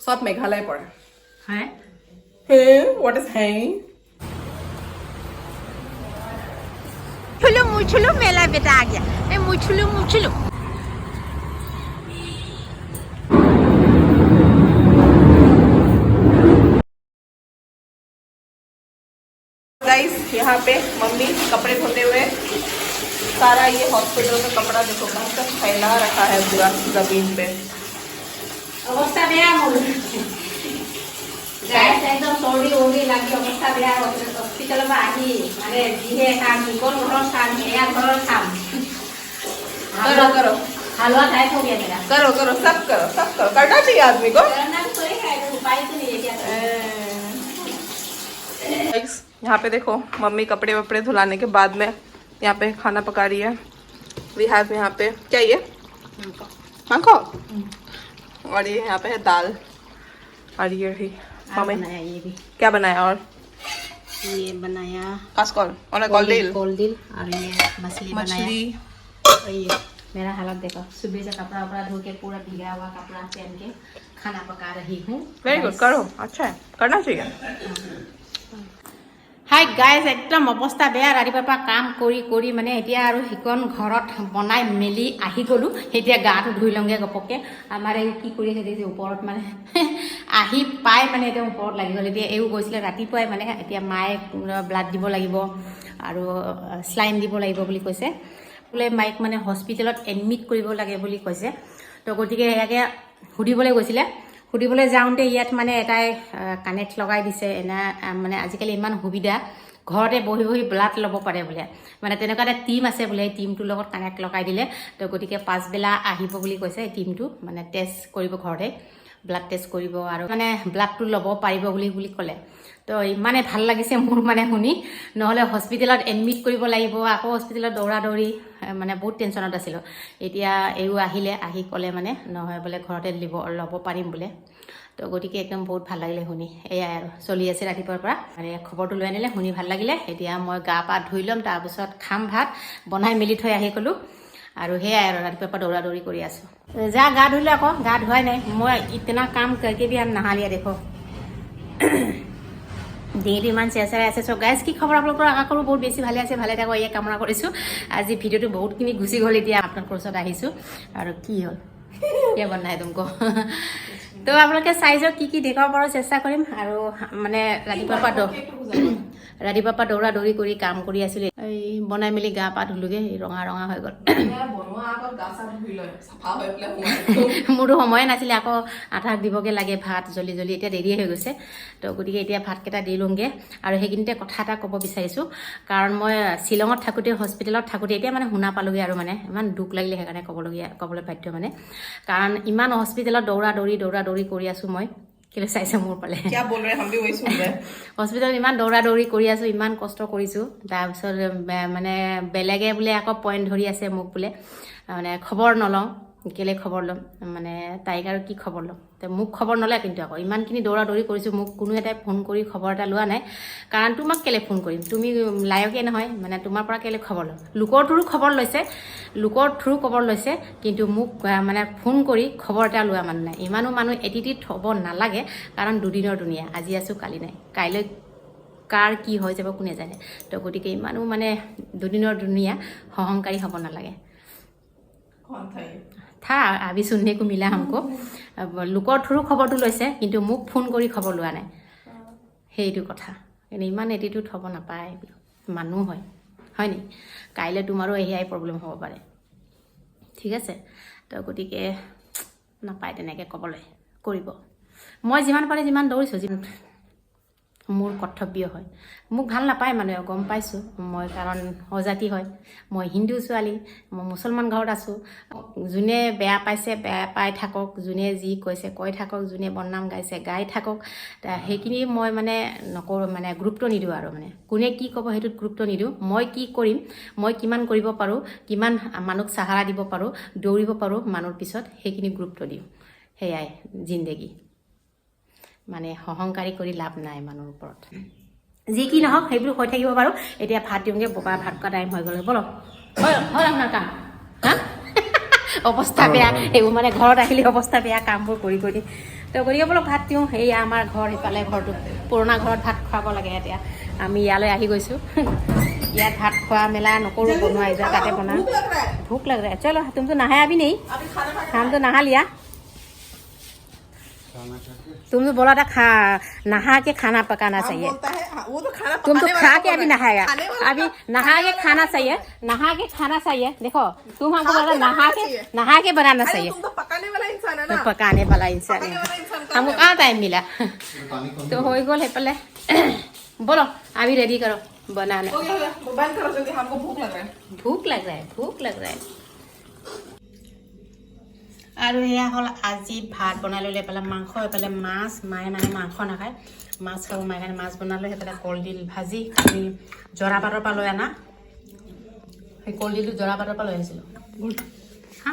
চব মেঘালয় পৰে হে হে হোৱাট ইজ হেং मुछुलू मुछुलू मेला बेटा आ गया ए मुछुलू मुछुलू गाइस यहाँ पे मम्मी कपड़े धोते हुए सारा ये हॉस्पिटल का कपड़ा देखो कहाँ तक फैला रखा है पूरा जमीन पे অৱস্থা বেয়া মোৰ গাই একদম চৰ্দি উৰ্দি লাগি অৱস্থা বেয়া হস্পিটেলৰ পৰা আহি মানে যিহে কাম ইকণ ঘৰৰ কাম এয়া ঘৰৰ কাম करो करो হালোৱা ঠাই থৈ দিয়া জেগা करो करो सब करो सब करो करना चाहिए आदमी को উপায়টো নেই এতিয়া Guys, यहाँ पे देखो मम्मी कपड़े वपड़े धुलाने के बाद में यहाँ पे खाना पका रही है वी हैव यहाँ पे क्या ये मांगो और ये यहाँ पे है दाल। और ये रही बनाया ये भी। क्या बनाया और? ये बनाया कास्कॉल और और ये मछली मछली। और ये मेरा हालत देखो सुबह से कपड़ा वपड़ा धो के पूरा भीगा हुआ कपड़ा पहन के खाना पका रही हूँ। वेरी गुड करो। अच्छा है। करना चाहिए। হাই গাইজ একদম অৱস্থা বেয়া। ৰাতিপুৱাৰ পৰা কাম কৰি কৰি মানে এতিয়া আৰু সিকণ ঘৰত বনাই মেলি আহি গ'লোঁ। এতিয়া গাটো ধুই লওঁগৈ ঘপককৈ। আমাৰ এই কি কৰি আছে দেখিছে ওপৰত মানে আহি পাই মানে এতিয়া ওপৰত লাগি গ'ল। এতিয়া এইও গৈছিলে ৰাতিপুৱাই মানে এতিয়া মায়ে ব্লাড দিব লাগিব আৰু শ্লাইন দিব লাগিব বুলি কৈছে। বোলে মাইক মানে হস্পিটেলত এডমিট কৰিব লাগে বুলি কৈছে। তো গতিকে সেয়াকে সুধিবলৈ গৈছিলে। সুধিবলৈ যাওঁতে ইয়াত মানে এটাই কানেক্ট লগাই দিছে। এনে মানে আজিকালি ইমান সুবিধা। ঘৰতে বহি বহি ব্লাড ল'ব পাৰে বোলে। মানে তেনেকুৱা এটা টীম আছে বোলে, এই টীমটোৰ লগত কানেক্ট লগাই দিলে। তো গতিকে পাছবেলা আহিব বুলি কৈছে এই টীমটো মানে টেষ্ট কৰিব ঘৰতে। ব্লাড টেষ্ট কৰিব আৰু মানে ব্লাডটো ল'ব পাৰিব বুলি বুলি ক'লে। তো ইমানে ভাল লাগিছে মোৰ মানে শুনি। নহ'লে হস্পিটেলত এডমিট কৰিব লাগিব আকৌ হস্পিটেলত দৌৰা দৌৰি মানে বহুত টেনশ্যনত আছিলোঁ। এতিয়া এইও আহিলে আহি ক'লে মানে নহয় বোলে ঘৰতে লিব ল'ব পাৰিম বোলে। তো গতিকে একদম বহুত ভাল লাগিলে শুনি। এয়াই আৰু চলি আছে ৰাতিপুৱাৰ পৰা। মানে খবৰটো লৈ আনিলে শুনি ভাল লাগিলে। এতিয়া মই গা পা ধুই ল'ম তাৰপিছত খাম ভাত বনাই মেলি থৈ আহি গ'লোঁ আৰু সেয়াই আৰু ৰাতিপুৱাৰ পৰা দৌৰা দৌৰি কৰি আছোঁ। যা গা ধুলে আকৌ গা ধুৱাই নাই। মই ইতনা কাম কৰিকে বি নাহালিয়া দেখো। ডিঙিটো ইমান চেঁচেৰাই আছে। চ' গাইজ কি খবৰ আপোনালোকৰ? আশা কৰোঁ বহুত বেছি ভালে আছে ভালে থাকক এয়া কামনা কৰিছোঁ। আজি ভিডিঅ'টো বহুতখিনি গুচি গ'ল এতিয়া। আপোনালোকৰ ওচৰত আহিছোঁ। আৰু কি হ'ল? কিয় বনাই তুমক। তো আপোনালোকে চাই যাওক কি কি দেখাব পাৰোঁ চেষ্টা কৰিম। আৰু মানে ৰাতিপুৱাৰ পৰা ৰাতিপুৱাৰ পৰা দৌৰা দৌৰি কৰি কাম কৰি আছিলোঁ। এই বনাই মেলি গা পা ধুলোগৈ ৰঙা ৰঙা হৈ গ'ল। মোৰতো সময়ে নাছিলে আকৌ আঠাক দিবগৈ লাগে ভাত জল্দি জল্দি এতিয়া দেৰিয়ে হৈ গৈছে। তো গতিকে এতিয়া ভাতকেইটা দি লওঁগৈ। আৰু সেইখিনিতে কথা এটা ক'ব বিচাৰিছোঁ। কাৰণ মই শ্বিলঙত থাকোঁতে হস্পিটেলত থাকোঁতে এতিয়া মানে শুনা পালোঁগৈ আৰু মানে ইমান দুখ লাগিলে সেইকাৰণে ক'বলগীয়া ক'বলৈ বাধ্য মানে। কাৰণ ইমান হস্পিটেলত দৌৰা দৌৰি দৌৰা দৌৰি কৰি আছোঁ মই। কিন্তু চাইছে মোৰ ফালে। হস্পিটেলত ইমান দৌৰা দৌৰি কৰি আছোঁ ইমান কষ্ট কৰিছোঁ। তাৰপিছত মানে বেলেগে বোলে আকৌ পইণ্ট ধৰি আছে মোক বোলে। মানে খবৰ নলওঁ। কেলৈ খবৰ ল'ম? মানে তাইক আৰু কি খবৰ ল'ম? মোক খবৰ নলয় কিন্তু আকৌ। ইমানখিনি দৌৰা দৌৰি কৰিছোঁ, মোক কোনো এটাই ফোন কৰি খবৰ এটা লোৱা নাই। কাৰণ তোমাক কেলৈ ফোন কৰিম? তুমি লায়কে নহয় মানে তোমাৰ পৰা কেলৈ খবৰ ল'ম? লোকৰ থ্ৰু খবৰ লৈছে, লোকৰ থ্ৰু খবৰ লৈছে, কিন্তু মোক মানে ফোন কৰি খবৰ এটা লোৱা মানুহ নাই। ইমানো মানুহ এটিটিউড হ'ব নালাগে, কাৰণ দুদিনৰ দুনীয়া। আজি আছোঁ, কালি নাই। কাইলৈ কাৰ কি হৈ যাব কোনে জানে? তো গতিকে ইমানো মানে দুদিনৰ দুনীয়া, সহংকাৰী হ'ব নালাগে। था ये থা আবি চুননে কো মিলা হামকো লোকৰ থ্ৰু খবৰটো লৈছে কিন্তু মোক ফোন কৰি খবৰ লোৱা নাই। সেইটো কথা। কিন্তু ইমান এটিটিউড হ'ব নাপায় মানুহ হয়। হয় নি? কাইলৈ তোমাৰো এয়াই প্ৰব্লেম হ'ব পাৰে। ঠিক আছে? তো গতিকে নাপায় তেনেকৈ ক'বলৈ। কৰিব। মই যিমান পাৰে যিমান দৌৰিছোঁ। মোৰ কৰ্তব্য হয়। মোক ভাল নাপায় মানুহে গম পাইছোঁ। মই কাৰণ অজাতি হয়। মই হিন্দু ছোৱালী মই মুছলমান ঘৰত আছোঁ। যোনে বেয়া পাইছে বেয়া পাই থাকক। যোনে যি কৈছে কৈ থাকক। যোনে বদনাম গাইছে গাই থাকক। সেইখিনি মই মানে নকৰোঁ মানে গুৰুত্ব নিদিওঁ আৰু মানে। কোনে কি ক'ব সেইটোত গুৰুত্ব নিদিওঁ। মই কি কৰিম মই কিমান কৰিব পাৰোঁ কিমান মানুহক চাহাৰা দিব পাৰোঁ দৌৰিব পাৰোঁ মানুহৰ পিছত সেইখিনি গুৰুত্ব দিওঁ। সেয়াই জিন্দেগী। মানে সহংকাৰী কৰি লাভ নাই মানুহৰ ওপৰত। যি কি নহওক সেইবোৰ হৈ থাকিব পাৰোঁ এতিয়া ভাত দিওঁগৈ বোকা ভাত খোৱা টাইম হৈ গ'ল। ব'লক হ'ল আপোনাৰ কাম। অৱস্থা বেয়া। এইবোৰ মানে ঘৰত আহিলে অৱস্থা বেয়া কামবোৰ কৰি কৰি। তো গতিকে বোলো ভাত দিওঁ। সেই আমাৰ ঘৰ সিফালে ঘৰটো। পুৰণা ঘৰত ভাত খোৱাব লাগে এতিয়া। আমি ইয়ালৈ আহি গৈছোঁ। ইয়াত ভাত খোৱা মেলা নকৰোঁ বনোৱা এতিয়া তাতে বনাওঁ ভোক লাগে চলো তুমিতো নাহে আবি নেকি খামতো নাহালিয়া। तुम तो बोला था खा नहा के खाना पकाना हम चाहिए। है हाँ, वो तो खाना तुम तो खा वाला के अभी रहा नहाया अभी नहा के खाना चाहिए नहा के खाना चाहिए। देखो तुम हमको बोला नहा के नहा के बनाना चाहिए। तो पकाने वाला इंसान है तो ना पकाने वाला इंसान है हमको कहाँ टाइम मिला? तो हो गोल है पहले। बोलो अभी रेडी करो बनाना। हो गया हो गया। वो बंद करो जल्दी हमको भूख लग रहा है। আৰু এয়া হ'ল আজি ভাত বনাই ল'লে। এইফালে মাংস এইফালে মাছ। মায়ে মানে মাংস নাখায়। মাছ খাব মায়ে কাৰণে মাছ বনালোঁ। সেইফালে কলডিল ভাজি আমি জৰাপাতৰ পৰা লৈ অনা সেই কলডিলটো জৰাপাতৰ পৰা লৈ আহিছিলোঁ। হা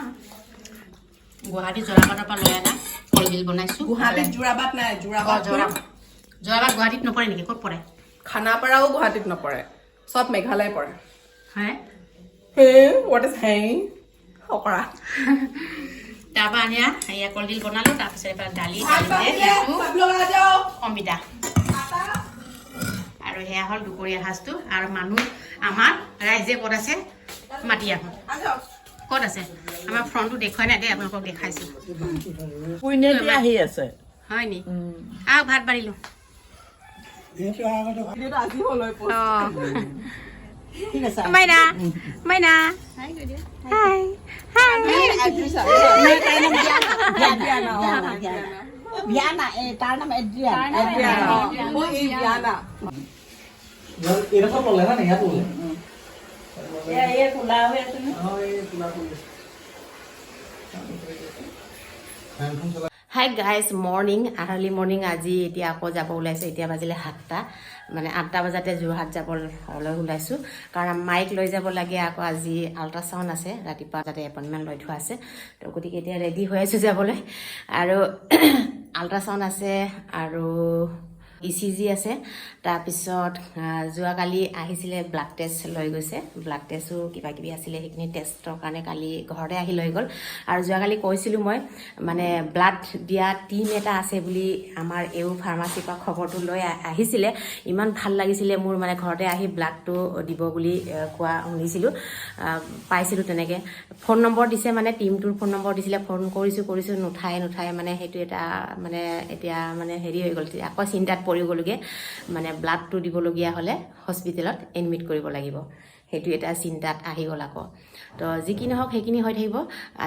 গুৱাহাটী জৰাপাতৰ পৰা লৈ অনা কলডিল বনাইছোঁ। গুৱাহাটীত যোৰাবাট নাই যোৰাবাট জৰা জৰাবাট গুৱাহাটীত নপৰে নেকি? ক'ত পৰে? খানাপাৰাও গুৱাহাটীত নপৰে। চব মেঘালয় পৰে। হে? হে হোৱাট ইজ হেং অকৰা তাৰপৰা আনি এয়া কলডিল বনালোঁ তাৰপিছত এইফালে দালি দালিতে অমিতা। আৰু সেয়া হ'ল দুপৰীয়া সাজটো। আৰু মানুহ আমাৰ ৰাইজে ক'ত আছে? মাতি আহোঁ ক'ত আছে? আমাৰ ফ্ৰণ্টটো দেখুৱাই নাই দেই আপোনালোকক দেখাইছোঁ। আহি আছে। হয় নি? ভাত বাঢ়িলোঁ। ভিডিঅ'টো আজি হ'ল হৈ পোৱা অঁ ঠিক আছে মাইনা মাইনা হাই হাই ভিয়ানা অ, ভিয়ানা ভিয়ানা এই তাৰ নাম এড্ৰিয়ান এড্ৰিয়ান অ। वो इलियाना এরকম বলে না ইয়াত বলে এয়া এই কোলা হৈ আছে নে? hi guys morning early morning আজি এতিয়া আকৌ যাব ওলাইছোঁ। এতিয়া বাজিলে সাতটা। মানে আঠটা বজাতে যোৰহাট যাবলৈ ওলাইছোঁ। কাৰণ মাইক লৈ যাব লাগে। আকৌ আজি আল্ট্ৰাচাউণ্ড আছে। ৰাতিপুৱা তাতে এপইণ্টমেণ্ট লৈ থোৱা আছে। তো গতিকে এতিয়া ৰেডি হৈ আছোঁ যাবলৈ। আৰু আল্ট্ৰাচাউণ্ড আছে। আৰু ই চি জি আছে। তাৰপিছত যোৱাকালি আহিছিলে ব্লাড টেষ্ট লৈ গৈছে। ব্লাড টেষ্টো কিবা কিবি আছিলে সেইখিনি টেষ্টৰ কাৰণে কালি ঘৰতে আহি লৈ গ'ল। আৰু যোৱাকালি কৈছিলোঁ মই মানে ব্লাড দিয়া টিম এটা আছে বুলি আমাৰ এও ফাৰ্মাচীৰ পৰা খবৰটো লৈ আহিছিলে। ইমান ভাল লাগিছিলে মোৰ মানে ঘৰতে আহি ব্লাডটো দিব বুলি কোৱা শুনিছিলোঁ। পাইছিলোঁ তেনেকৈ। ফোন নম্বৰ দিছে মানে টিমটোৰ ফোন নম্বৰ দিছিলে। ফোন কৰিছোঁ কৰিছোঁ নুঠাই নুঠাই মানে সেইটো এটা মানে এতিয়া মানে হেৰি হৈ গ'ল। আকৌ চিন্তাত পৰি গ'লোগৈ মানে ব্লাডটো দিবলগীয়া হ'লে হস্পিটেলত এডমিট কৰিব লাগিব। সেইটো এটা চিন্তাত আহি গ'ল আকৌ। তো যি কি নহওক সেইখিনি হৈ থাকিব।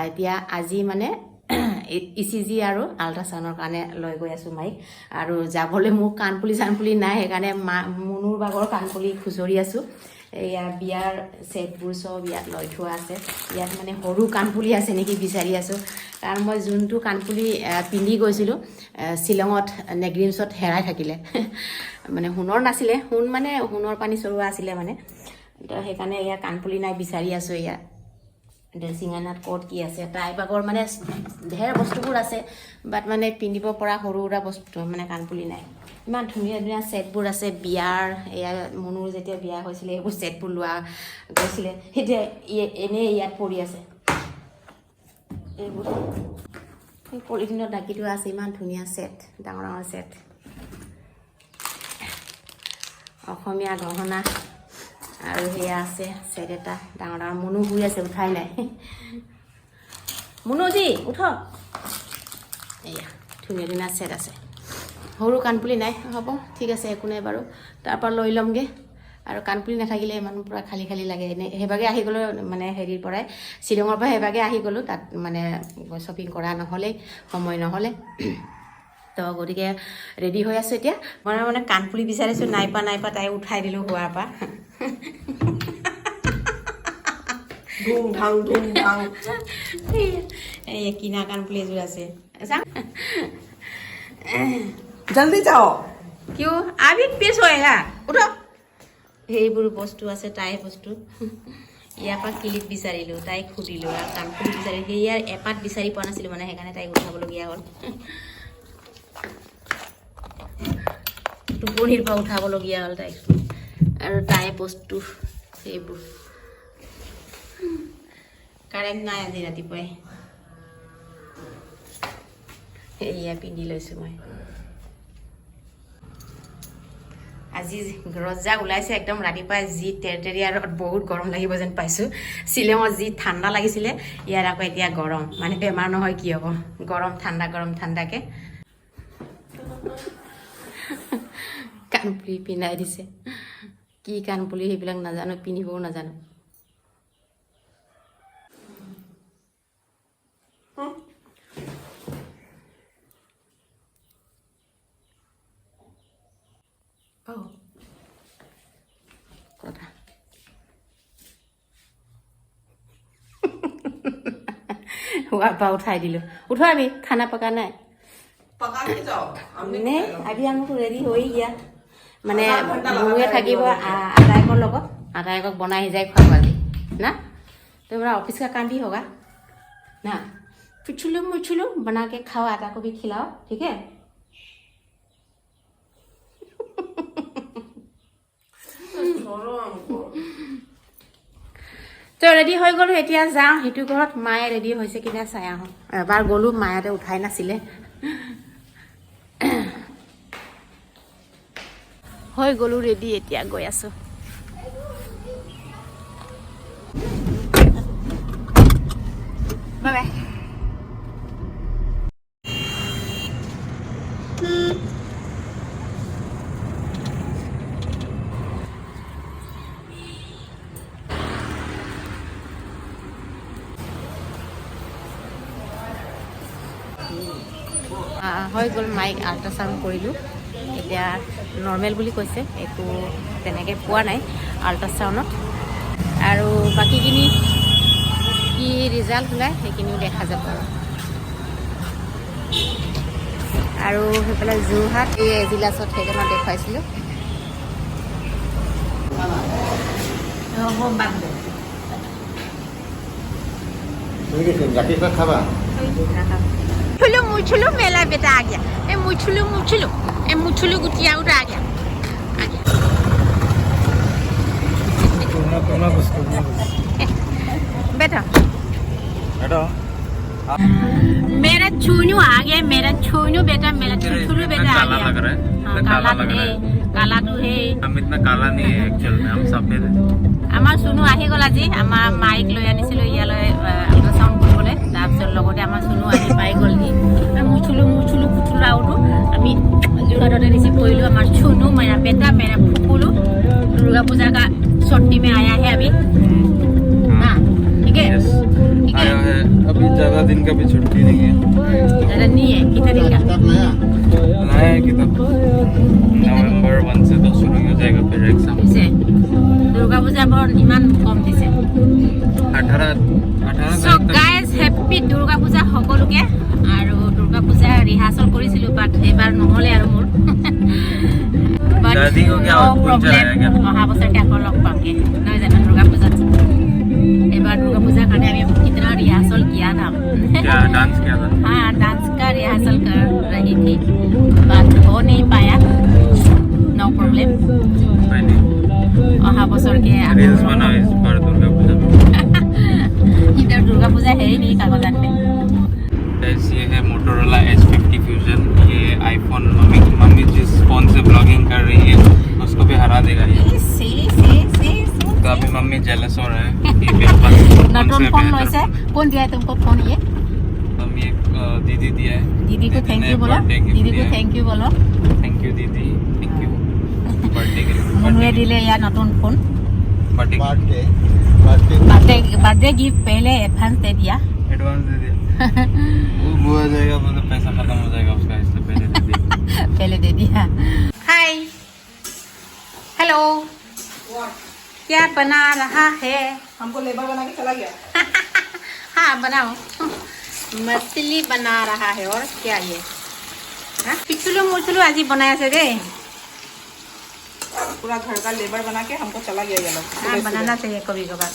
এতিয়া আজি মানে ই চি জি আৰু আল্ট্ৰাচাউণ্ডৰ কাৰণে লৈ গৈ আছোঁ মাইক। আৰু যাবলৈ মোৰ কাণপুলি চানপুলি নাই সেইকাৰণে মা মুনুৰ বাগৰ কাণপুলি খুচৰি আছোঁ। এয়া বিয়াৰ ছেটবোৰ চব ইয়াত লৈ থোৱা আছে। ইয়াত মানে সৰু কাণফুলি আছে নেকি বিচাৰি আছোঁ। কাৰণ মই যোনটো কাণফুলি পিন্ধি গৈছিলোঁ শ্বিলঙত নেগ্ৰিমছত হেৰাই থাকিলে। মানে সোণৰ নাছিলে সোণ মানে সোণৰ পানী চৰোৱা আছিলে মানে। তো সেইকাৰণে ইয়াৰ কাণফুলি নাই বিচাৰি আছোঁ ইয়াত ড্ৰেছিং ক'ত কি আছে তাই বাগৰ মানে ঢেৰ বস্তুবোৰ আছে বাট মানে পিন্ধিব পৰা সৰু সুৰা বস্তু মানে কাণফুলি নাই। ইমান ধুনীয়া ধুনীয়া ছেটবোৰ আছে বিয়াৰ এয়া মনুৰ যেতিয়া বিয়া হৈছিলে সেইবোৰ ছেটবোৰ লোৱা গৈছিলে এতিয়া এনেই ইয়াত পৰি আছে। এইবোৰ। এই পলিথিনত ঢাকি থোৱা আছে ইমান ধুনীয়া ছেট ডাঙৰ ডাঙৰ ছেট। অসমীয়া গহনা আৰু সেয়া আছে ছেট এটা ডাঙৰ ডাঙৰ। মুনু শুই আছে উঠাই নাই। মুনুজি উঠ। এয়া ধুনীয়া ধুনীয়া ছেট আছে। সৰু কাণপুলি নাই হ'ব ঠিক আছে একো নাই বাৰু। তাৰপৰা লৈ ল'মগৈ। আৰু কাণপুলি নাথাকিলে ইমান পূৰা খালী খালী লাগে। এনে সেইভাগে আহি গ'লোঁ মানে হেৰিৰ পৰাই শ্বিলঙৰ পৰা সেইভাগে আহি গ'লোঁ। তাত মানে শ্বপিং কৰা নহ'লেই সময় নহ'লে। তো গতিকে ৰেডি হৈ আছোঁ এতিয়া। মই মানে কাণফুলি বিচাৰিছোঁ নাই পোৱা নাই পোৱা তাই উঠাই দিলোঁ হোৱাৰ পৰা। ধুম ধাং ধুম ধাং এই কিনা কাণফুলি এযোৰ আছে। চাওঁ जल्दी जाओ কিয় আবি পিছ হয় হা উঠ সেইবোৰ বস্তু আছে তাইৰ বস্তু ইয়াৰ পৰা কিলিপ বিচাৰিলোঁ তাইক সুধিলোঁ আৰু কাণফুলি বিচাৰি সেয়াৰ এপাত বিচাৰি পোৱা নাছিলোঁ মানে সেইকাৰণে তাইক উঠাবলগীয়া হ'ল টোপনিৰ পৰা উঠাবলগীয়া হ'ল তাইক আৰু তাইৰ বস্তু সেইবোৰ কাৰেণ্ট নাই আজি ৰাতিপুৱাই এয়া পিন্ধি লৈছোঁ মই আজি ৰজাক ওলাইছে একদম ৰাতিপুৱাই যি তেৰতেৰীয়া ৰ'দ বহুত গৰম লাগিব যেন পাইছোঁ। শ্বিলঙত যি ঠাণ্ডা লাগিছিলে ইয়াত আকৌ এতিয়া গৰম। মানে বেমাৰ নহয় কি হ'ব? গৰম ঠাণ্ডা গৰম ঠাণ্ডাকে। কাণপুলি পিন্ধাই দিছে। কি কাণপুলি সেইবিলাক নাজানো পিন্ধিবও নাজানো Oh. কথা হোৱাৰ পৰা উঠাই দিলোঁ উঠোৱাবি খানা পকা নাই पका के जाओ हमने নে আজি আমাক ৰেডি হৈ গিয়া মানে আধা ঘণ্টা লগাব মুনুৱে লাগিব থাকিব বোলে। আ- আটাইকৰ লগত আটাইকক বনাই সিজাই খুৱাব আজি না তোমরা ऑफिस का काम भी होगा ना पुछलू मुछलू बना के खाओ आटा को भी खिलाओ ठीक है छोड़ो हमको তো ৰেডি হৈ গ'লো এতিয়া যাওঁ। সিটো ঘৰত মায়ে ৰেডি হৈছে কি নাই চাই আহোঁ। এবাৰ গ'লো মায়াতে উঠাই নাছিলে। হৈ গ'লো ৰেডি এতিয়া গৈ আছোঁ। বাই বাই হৈ গ'ল মাইক আল্ট্ৰাচাউণ্ড কৰিলোঁ। এতিয়া নৰ্মেল বুলি কৈছে একো তেনেকৈ পোৱা নাই আল্ট্ৰাচাউণ্ডত। আৰু বাকীখিনি কি ৰিজাল্ট ওলায় সেইখিনিও দেখা যাব। আৰু আৰু সেইফালে যোৰহাট এই এজিলাছত সেইখনত দেখুৱাইছিলোঁ। গাখীৰ খাবা? मुछलू मुछलू मेला बेटा आ गया ए मुछलू मुछलू ए मुछलू गुटिया उड़ा आ गया आ गया बेटा এটা मेरा छूनू आ गया मेरा छूनू बेटा मेरा छुछुलू बेटा आ काला गया लग रहा है हाँ, इतना काला काला लग तो रहा है है काला तो है हम इतना काला नहीं है एक्चुअल में हम सफेद है আমাৰ চুনু আহি গ'ল আজি আমাৰ মাইক লৈ আনিছিলোঁ ইয়ালৈ আল্ট্ৰাচাউণ্ড কৰিবলৈ তাৰপিছত লগতে আমাৰ চুনু আহি कोयलू हमारा छोनू मेरा बेटा मेरा फूलू दुर्गा पूजा का छोटी में आया है अभी हाँ ठीक है ठीक है अभी ज्यादा दिन का भी छुट्टी नहीं है ज्यादा नहीं है कितना दिन का नया है किताब नवंबर वन से तो शुरू हो जाएगा फिर एग्जाम से दुर्गा पूजा बहुत ईमान कम दिसे 18 18 so guys happy Durga Puja সকলোকে আৰু দুৰ্গা পূজা ৰিহাৰ্চেল কৰিছিলোঁ বাট এইবাৰ নহলে আৰু মোৰ। অহা বছৰকে আকৌ লগ পামগে। নহয় জানো দুৰ্গা পূজাত? এইবাৰ দুৰ্গা পূজাৰ কাৰণে আমি কিনা ৰিহাৰ্চেল কিয়া নাম। হ্যাঁ ডান্স কা ৰিহাৰ্সল বাট হই পায়া? নো? অহা বছৰকে আমি दुर्गा पूजा है ही नहीं कागजान में ये है मोटोरोला एच फिफ्टी फ्यूजन ये आईफोन मम्मी मम्मी जिस फ़ोन से ब्लॉगिंग कर रही है उसको भी हरा देगा ये। तो अभी मम्मी जेलस हो रहे हैं फ़ोन कौन दिया है तुमको फ़ोन ये? हम ये दीदी दिया है। दीदी को थैंक यू बोलो। दीदी को थैंक यू बोलो। थैंक यू दीदी। थैंक यू बर्थडे के लिए दिले या नटोन फ़ोन बर्थडे बर्थडे गिफ्ट पहले एडवांस दे दिया। एडवांस दे दिया। वो हो जाएगा मतलब पैसा खत्म हो जाएगा उसका इससे पहले दे पहले दे दिया। हाय हेलो क्या बना रहा है? हमको लेबर बना के चला गया। हाँ बनाओ। मछली बना रहा है और क्या ये? हाँ, पिछलू मुछलू आज बनाया से रे। पूरा घर का लेबर बना के हमको चला गया ये लोग हाँ सुबह सुबह। बनाना चाहिए कभी कभार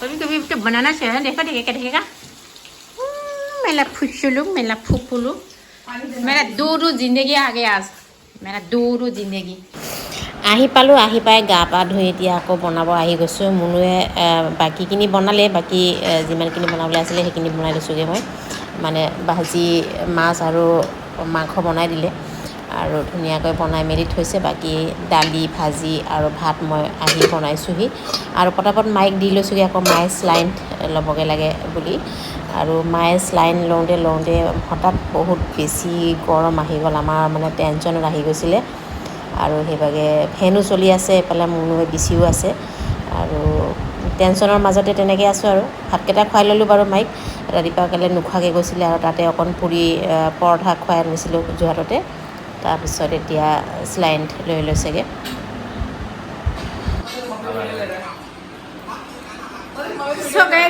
कभी कभी तो बनाना चाहिए देखो देखे क्या देखेगा हम्म, मेरा फुसुलू मेरा फुफुलू मेरा दो दो जिंदगी आ गया आज मेरा दो दो जिंदगी আহি পালোঁ আহি পাই গা পা ধুই এতিয়া আকৌ বনাব আহি গৈছোঁ মুনুৱে আহ, বাকীখিনি বনালে বাকী আহ, যিমানখিনি বনাবলৈ আছিলে সেইখিনি বনাই লৈছোঁগৈ মই মানে ভাজি মাছ আৰু মাংস বনাই দিলে আৰু ধুনীয়াকৈ বনাই মেলি থৈছে। বাকী দালি ভাজি আৰু ভাত মই আহি বনাইছোঁহি। আৰু পটাপট মাইক দি লৈছোঁগৈ আকৌ মায়ে শ্লাইন ল'বগৈ লাগে বুলি। আৰু মায়ে শ্লাইন লওঁতে লওঁতে হঠাৎ বহুত বেছি গৰম আহি গ'ল। আমাৰ মানে টেনশ্যনত আহি গৈছিলে। আৰু সেইভাগে ফেনো চলি আছে এইফালে মোৰ বিচিও আছে। আৰু টেনশ্যনৰ মাজতে তেনেকৈ আছোঁ আৰু। ভাতকেইটা খুৱাই ল'লোঁ বাৰু মাইক। ৰাতিপুৱা কাইলৈ নোখোৱাকৈ গৈছিলে আৰু তাতে অকণ পুৰি পৰঠা খুৱাই আনিছিলোঁ যোৰহাটতে। তাৰপিছত এতিয়া শ্লাইন লৈ লৈছেগৈ।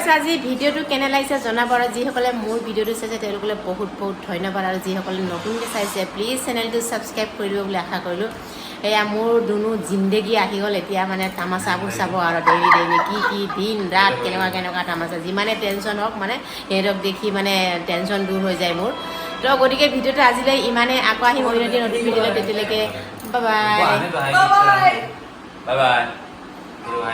চ' আজি ভিডিঅ'টো কেনে লাগিছে জনাব আৰু যিসকলে মোৰ ভিডিঅ'টো চাইছে, তেওঁলোকলৈ বহুত বহুত ধন্যবাদ আৰু যিসকলে নতুনকৈ চাইছে প্লিজ চেনেলটো ছাবস্ক্ৰাইব কৰি দিব বুলি আশা কৰিলোঁ। এয়া মোৰ দুনো জিন্দেগী আহি গ'ল, এতিয়া মানে তামাচাবোৰ চাব আৰু ডেইলি ডেইলি কি কি দিন, ৰাত, কেনেকুৱা কেনেকুৱা তামাচা, যিমানে টেনশ্যন হওক মানে সিহঁতক দেখি মানে টেনশ্যন দূৰ হৈ যায় মোৰ। তো গতিকে ভিডিঅ'টো আজিলৈ ইমানেই। আকৌ আহিম অন্য নতুন ভিডিঅ'লৈ। তেতিয়ালৈকে বাই বাই বাই বাই